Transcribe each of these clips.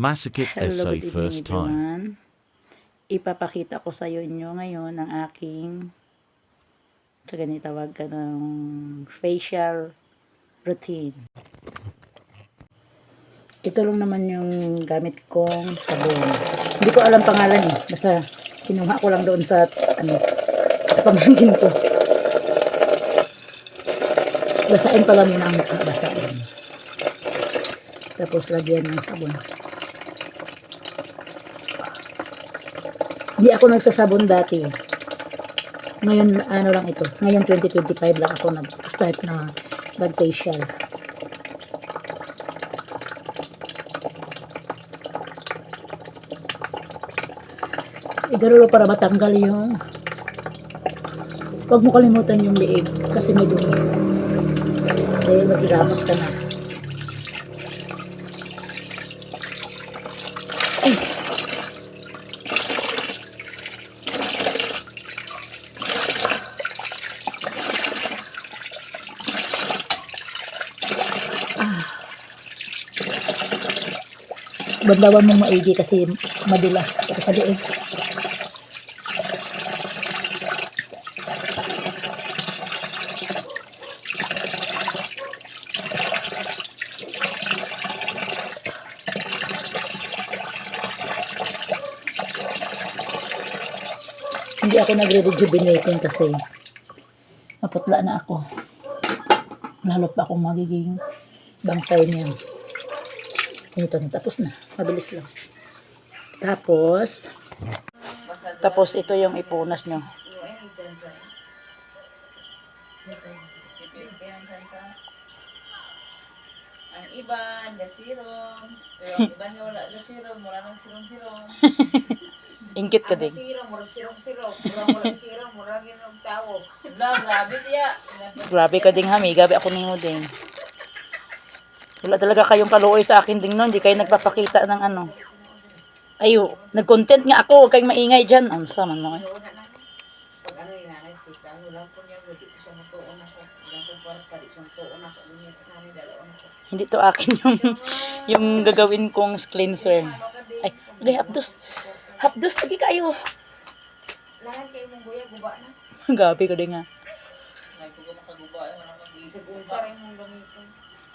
Masakit Hello, essay first time. everyone. Ipapakita ko sa inyo ngayon ang aking sa ganito tawag ka ng facial routine. Ito lang naman yung gamit kong sabon. Hindi ko alam pangalan eh. Basta kinuha ko lang doon sa ano sa pamangkin ko. Basain pala muna ang mukha. Basain. Tapos lagyan ng sabon. Hindi ako nagsasabon dati. Ngayon, ano lang ito. Ngayon, 2025 lang ako nag-start na mag-facial. Igarulo para matanggal yung Huwag mo kalimutan yung liig kasi may dumi. Dahil mag-iramos ka na. Bandawan mo maigi kasi madulas kasi sa liig. Hindi ako nagre-rejuvenating kasi maputla na ako. Lalo pa akong magiging bangkay niyan. Ito na, tapos na. Mabilis lang. Tapos, tapos ito yung ipunas nyo. Ang iba, gasirom. Pero ang iba nga wala gasirom, wala nang sirom-sirom. Ingkit ka din. gasirom, murag sirom-sirom. Murag wala sirom, murag tao. Grabe tiya. Grabe ka ding hami. Gabi ako ninyo din. Wala talaga kayong kaluoy sa akin din nun. Hindi kayo nagpapakita ng ano. Ayo, nag-content nga ako. Huwag kayong maingay dyan. Ang sama mo eh. Hindi to akin yung yung gagawin kong cleanser. Ay, okay, hapdos. Hapdos, lagi kayo. Lahat kayo mong buya, guba na. Gabi ko din nga. May pugo makaguba, eh, wala mag-isip. Sa rin mong gamitin.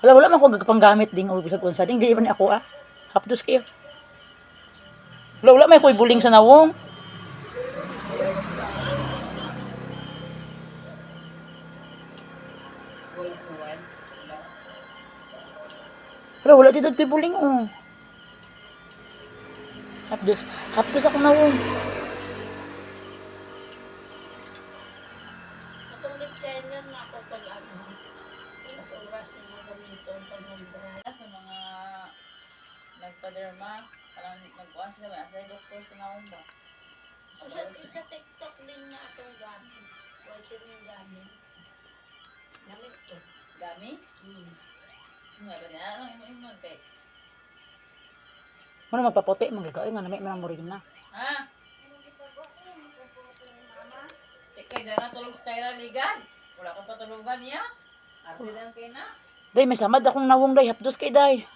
Wala, wala man ako gagpanggamit ding o bisag unsa ding. Di man ako ah. Hapdos kayo. Wala, wala may ko'y buling sa nawong. Wala. Wala, dito to'y buling oh. Hapdos. Hapdos ako nawong. Sa mga nagpa-derma, parang nagkuhan sila, may asay doktor sa naong ba? Sa, sa TikTok din na itong gamit. White yung gamit. Gamit to. Gami? Hmm. Nga ba nga, ang imo-imo kay. Ano magpaputi, magagawin nga namin mga morina. Ha? Ikay dara tulog sa kaira ligad. Wala ka patulugan niya. Arte lang kay na. Day, may samad akong nawong day. Hapdos kay day.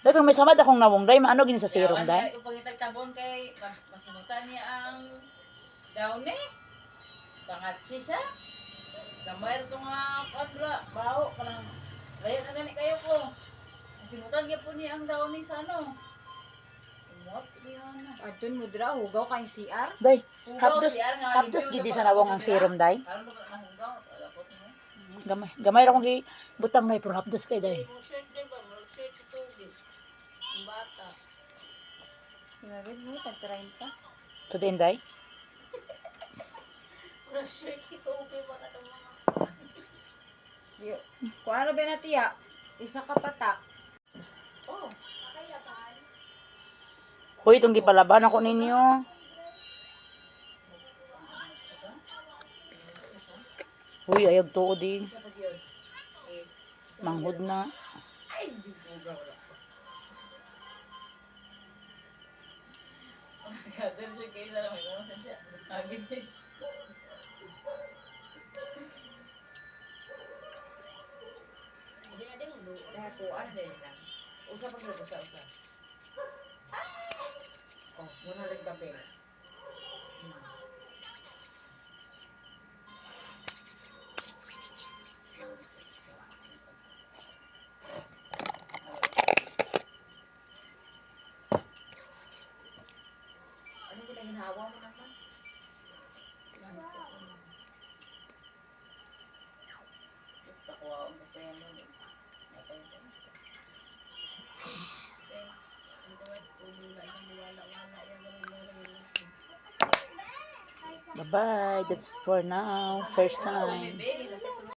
Day, kung may samad akong nawong day, maano gini sa serum day? Kaya pag tabon kay mas- masimutan niya ang downy. Pangatsi siya. Gamay ito nga padra. Baho ka lang. Layo na gani kayo ko. Masimutan niya po niya ang downy sa ano. Adun mo dira, hugaw kayong CR. Day, hapdos, hapdos gidi sa nawong ang serum day. Karon ba na hugaw? Gamay, gamay ra kong gi butang day, pero hapdos kay. Ang bata. Grabe mo, pag 30. To din mga... Kung ano ba na tiya, isa ka patak. Oh. Hoy, itong gipalaban ako ninyo. Uy, ayag tuod di. Manghod na. Kadang siya kayo na lang. May mga siya. Agad siya. Dahil po, ano din lang. Usa pa usa usa. Oh, muna rin kape. Ano kita ginawa mo naman? Gusto ko ako gusto yan mo. Okay. Bye-bye. That's for now. First time.